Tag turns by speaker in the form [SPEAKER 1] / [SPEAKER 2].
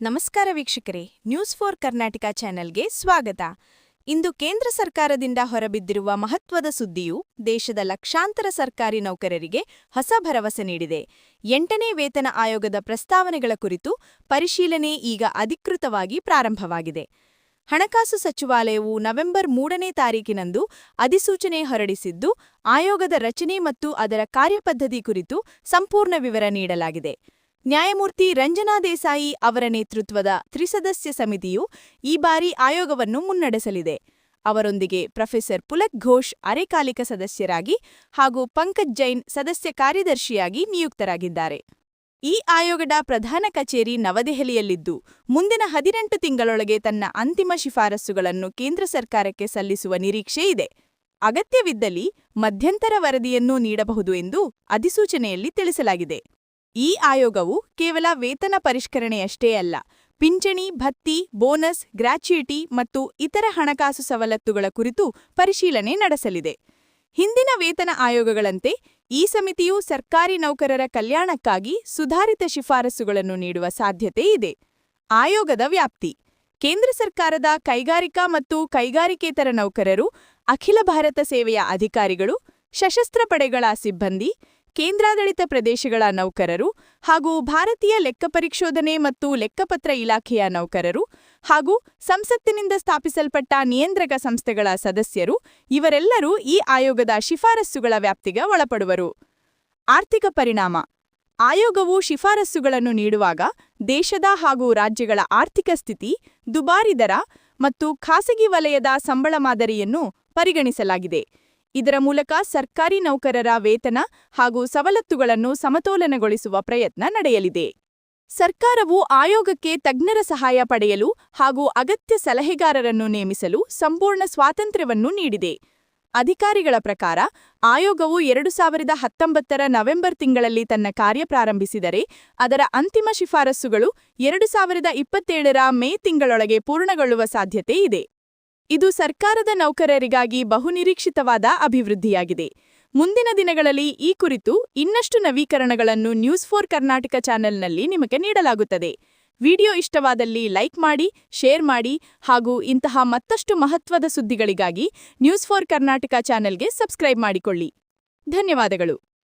[SPEAKER 1] ನಮಸ್ಕಾರ ವೀಕ್ಷಕರೇ news four Karnataka ಚಾನೆಲ್ಗೆ ಸ್ವಾಗತ. ಇಂದು ಕೇಂದ್ರ ಸರ್ಕಾರದಿಂದ ಹೊರಬಿದ್ದಿರುವ ಮಹತ್ವದ ಸುದ್ದಿಯು ದೇಶದ ಲಕ್ಷಾಂತರ ಸರ್ಕಾರಿ ನೌಕರರಿಗೆ ಹೊಸ ಭರವಸೆ ನೀಡಿದೆ. ಎಂಟನೇ ವೇತನ ಆಯೋಗದ ಪ್ರಸ್ತಾವನೆಗಳ ಕುರಿತು ಪರಿಶೀಲನೆ ಈಗ ಅಧಿಕೃತವಾಗಿ ಪ್ರಾರಂಭವಾಗಿದೆ. ಹಣಕಾಸು ಸಚಿವಾಲಯವು ನವೆಂಬರ್ ಮೂರನೇ ತಾರೀಕಿನಂದು ಅಧಿಸೂಚನೆ ಹೊರಡಿಸಿದ್ದು, ಆಯೋಗದ ರಚನೆ ಮತ್ತು ಅದರ ಕಾರ್ಯಪದ್ಧತಿ ಕುರಿತು ಸಂಪೂರ್ಣ ವಿವರ ನೀಡಲಾಗಿದೆ. ನ್ಯಾಯಮೂರ್ತಿ ರಂಜನಾ ದೇಸಾಯಿ ಅವರ ನೇತೃತ್ವದ ತ್ರಿಸದಸ್ಯ ಸಮಿತಿಯು ಈ ಬಾರಿ ಆಯೋಗವನ್ನು ಮುನ್ನಡೆಸಲಿದೆ. ಅವರೊಂದಿಗೆ ಪ್ರೊಫೆಸರ್ ಪುಲಕ್ ಘೋಷ್ ಅರೆಕಾಲಿಕ ಸದಸ್ಯರಾಗಿ ಹಾಗೂ ಪಂಕಜ್ ಜೈನ್ ಸದಸ್ಯ ಕಾರ್ಯದರ್ಶಿಯಾಗಿ ನಿಯುಕ್ತರಾಗಿದ್ದಾರೆ. ಈ ಆಯೋಗದ ಪ್ರಧಾನ ಕಚೇರಿ ನವದೆಹಲಿಯಲ್ಲಿದ್ದು, ಮುಂದಿನ ಹದಿನೆಂಟು ತಿಂಗಳೊಳಗೆ ತನ್ನ ಅಂತಿಮ ಶಿಫಾರಸ್ಸುಗಳನ್ನು ಕೇಂದ್ರ ಸರ್ಕಾರಕ್ಕೆ ಸಲ್ಲಿಸುವ ನಿರೀಕ್ಷೆ ಇದೆ. ಅಗತ್ಯವಿದ್ದಲ್ಲಿ ಮಧ್ಯಂತರ ವರದಿಯನ್ನೂ ನೀಡಬಹುದು ಎಂದು ಅಧಿಸೂಚನೆಯಲ್ಲಿ ತಿಳಿಸಲಾಗಿದೆ. ಈ ಆಯೋಗವು ಕೇವಲ ವೇತನ ಪರಿಷ್ಕರಣೆಯಷ್ಟೇ ಅಲ್ಲ, ಪಿಂಚಣಿ, ಭತ್ತಿ, ಬೋನಸ್ ಗ್ರಾಚ್ಯುಯಿಟಿ ಮತ್ತು ಇತರ ಹಣಕಾಸು ಸವಲತ್ತುಗಳ ಕುರಿತು ಪರಿಶೀಲನೆ ನಡೆಸಲಿದೆ. ಹಿಂದಿನ ವೇತನ ಆಯೋಗಗಳಂತೆ ಈ ಸಮಿತಿಯು ಸರ್ಕಾರಿ ನೌಕರರ ಕಲ್ಯಾಣಕ್ಕಾಗಿ ಸುಧಾರಿತ ಶಿಫಾರಸುಗಳನ್ನು ನೀಡುವ ಸಾಧ್ಯತೆ ಇದೆ. ಆಯೋಗದ ವ್ಯಾಪ್ತಿ. ಕೇಂದ್ರ ಸರ್ಕಾರದ ಕೈಗಾರಿಕಾ ಮತ್ತು ಕೈಗಾರಿಕೇತರ ನೌಕರರು, ಅಖಿಲ ಭಾರತ ಸೇವೆಯ ಅಧಿಕಾರಿಗಳು, ಸಶಸ್ತ್ರ ಪಡೆಗಳ ಸಿಬ್ಬಂದಿ ಕೇಂದ್ರಾಡಳಿತ ಪ್ರದೇಶಗಳ ನೌಕರರು ಹಾಗೂ ಭಾರತೀಯ ಲೆಕ್ಕಪರಿಶೋಧನೆ ಮತ್ತು ಲೆಕ್ಕಪತ್ರ ಇಲಾಖೆಯ ನೌಕರರು ಹಾಗೂ ಸಂಸತ್ತಿನಿಂದ ಸ್ಥಾಪಿಸಲ್ಪಟ್ಟ ನಿಯಂತ್ರಕ ಸಂಸ್ಥೆಗಳ ಸದಸ್ಯರು, ಇವರೆಲ್ಲರೂ ಈ ಆಯೋಗದ ಶಿಫಾರಸ್ಸುಗಳ ವ್ಯಾಪ್ತಿಗೆ ಒಳಪಡುವರು. ಆರ್ಥಿಕ ಪರಿಣಾಮ. ಆಯೋಗವು ಶಿಫಾರಸ್ಸುಗಳನ್ನು ನೀಡುವಾಗ ದೇಶದ ಹಾಗೂ ರಾಜ್ಯಗಳ ಆರ್ಥಿಕ ಸ್ಥಿತಿ, ದುಬಾರಿ ದರ ಮತ್ತು ಖಾಸಗಿ ವಲಯದ ಸಂಬಳ ಮಾದರಿಯನ್ನು ಪರಿಗಣಿಸಲಾಗಿದೆ. ಇದರ ಮೂಲಕ ಸರ್ಕಾರಿ ನೌಕರರ ವೇತನ ಹಾಗೂ ಸವಲತ್ತುಗಳನ್ನು ಸಮತೋಲನಗೊಳಿಸುವ ಪ್ರಯತ್ನ ನಡೆಯಲಿದೆ. ಸರ್ಕಾರವು ಆಯೋಗಕ್ಕೆ ತಜ್ಞರ ಸಹಾಯ ಪಡೆಯಲು ಹಾಗೂ ಅಗತ್ಯ ಸಲಹೆಗಾರರನ್ನು ನೇಮಿಸಲು ಸಂಪೂರ್ಣ ಸ್ವಾತಂತ್ರ್ಯವನ್ನು ನೀಡಿದೆ. ಅಧಿಕಾರಿಗಳ ಪ್ರಕಾರ, ಆಯೋಗವು ಎರಡು ಸಾವಿರದ ಹತ್ತೊಂಬತ್ತರ ನವೆಂಬರ್ ತಿಂಗಳಲ್ಲಿ ತನ್ನ ಕಾರ್ಯ ಪ್ರಾರಂಭಿಸಿದರೆ, ಅದರ ಅಂತಿಮ ಶಿಫಾರಸ್ಸುಗಳು ಎರಡು ಸಾವಿರದ ಇಪ್ಪತ್ತೇಳರ ಮೇ ತಿಂಗಳೊಳಗೆ ಪೂರ್ಣಗೊಳ್ಳುವ ಸಾಧ್ಯತೆ ಇದೆ. ಇದು ಸರ್ಕಾರದ ನೌಕರರಿಗಾಗಿ ಬಹುನಿರೀಕ್ಷಿತವಾದ ಅಭಿವೃದ್ಧಿಯಾಗಿದೆ. ಮುಂದಿನ ದಿನಗಳಲ್ಲಿ ಈ ಕುರಿತು ಇನ್ನಷ್ಟು ನವೀಕರಣಗಳನ್ನು ನ್ಯೂಸ್ ಫೋರ್ ಕರ್ನಾಟಕ ಚಾನೆಲ್ನಲ್ಲಿ ನಿಮಗೆ ನೀಡಲಾಗುತ್ತದೆ. ವಿಡಿಯೋ ಇಷ್ಟವಾದಲ್ಲಿ ಲೈಕ್ ಮಾಡಿ, ಶೇರ್ ಮಾಡಿ ಹಾಗೂ ಇಂತಹ ಮತ್ತಷ್ಟು ಮಹತ್ವದ ಸುದ್ದಿಗಳಿಗಾಗಿ ನ್ಯೂಸ್ ಫೋರ್ ಕರ್ನಾಟಕ ಚಾನೆಲ್ಗೆ ಸಬ್ಸ್ಕ್ರೈಬ್ ಮಾಡಿಕೊಳ್ಳಿ. ಧನ್ಯವಾದಗಳು.